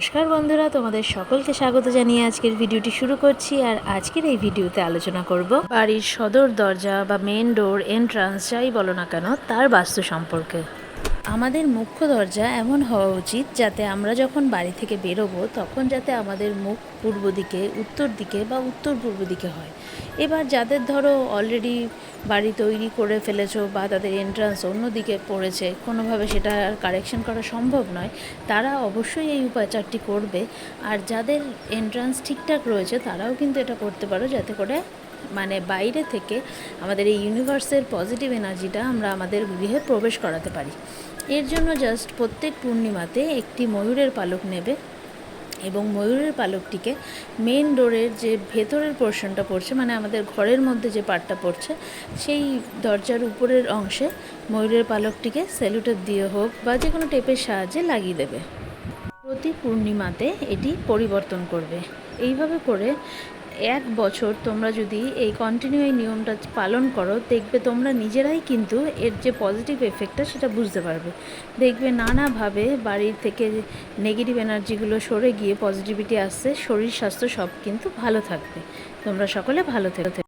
নমস্কার বন্ধুরা, তোমাদের সকলকে স্বাগত জানিয়ে আজকের ভিডিওটি শুরু করছি আর আজকের এই ভিডিওতে আলোচনা করব বাড়ির সদর দরজা বা মেন ডোর এন্ট্রান্স যাই বলো না কেন, তার বাস্তু সম্পর্কে। আমাদের মুখ্য দরজা এমন হওয়া উচিত যাতে আমরা যখন বাড়ি থেকে বেরোবো তখন যাতে আমাদের মুখ পূর্ব দিকে, উত্তর দিকে বা উত্তর পূর্ব দিকে হয়। এবার যাদের ধরো অলরেডি বাড়ি তৈরি করে ফেলেছো বা তাদের এন্ট্রান্স অন্যদিকে পড়েছে, কোনোভাবে সেটা আর কারেকশন করা সম্ভব নয়, তারা অবশ্যই এই উপাচারটি করবে। আর যাদের এন্ট্রান্স ঠিকঠাক রয়েছে তারাও কিন্তু এটা করতে পারো যাতে করে মানে বাইরে থেকে আমাদের এই ইউনিভার্সের পজিটিভ এনার্জিটা আমরা আমাদের গৃহে প্রবেশ করাতে পারি। এর জন্য জাস্ট প্রত্যেক পূর্ণিমাতে একটি ময়ূরের পালক নেবে এবং ময়ূরের পালকটিকে মেন ডোরের যে ভেতরের পোর্শনটা পড়ছে মানে আমাদের ঘরের মধ্যে যে পার্টটা পড়ছে, সেই দরজার উপরের অংশে ময়ূরের পালকটিকে স্যালুটের দিয়ে হোক বা যে কোনো টেপের সাহায্যে লাগিয়ে দেবে। প্রতি পূর্ণিমাতে এটি পরিবর্তন করবে। এইভাবে করে এক বছর তোমরা যদি এই কন্টিনিউ এই নিয়মটা পালন করো, দেখবে তোমরা নিজেরাই কিন্তু এর যে পজিটিভ এফেক্টটা সেটা বুঝতে পারবে। দেখবে নানাভাবে বাড়ির থেকে নেগেটিভ এনার্জিগুলো সরে গিয়ে পজিটিভিটি আসছে, শরীর স্বাস্থ্য সব কিন্তু ভালো থাকবে। তোমরা সকলে ভালো থেকো।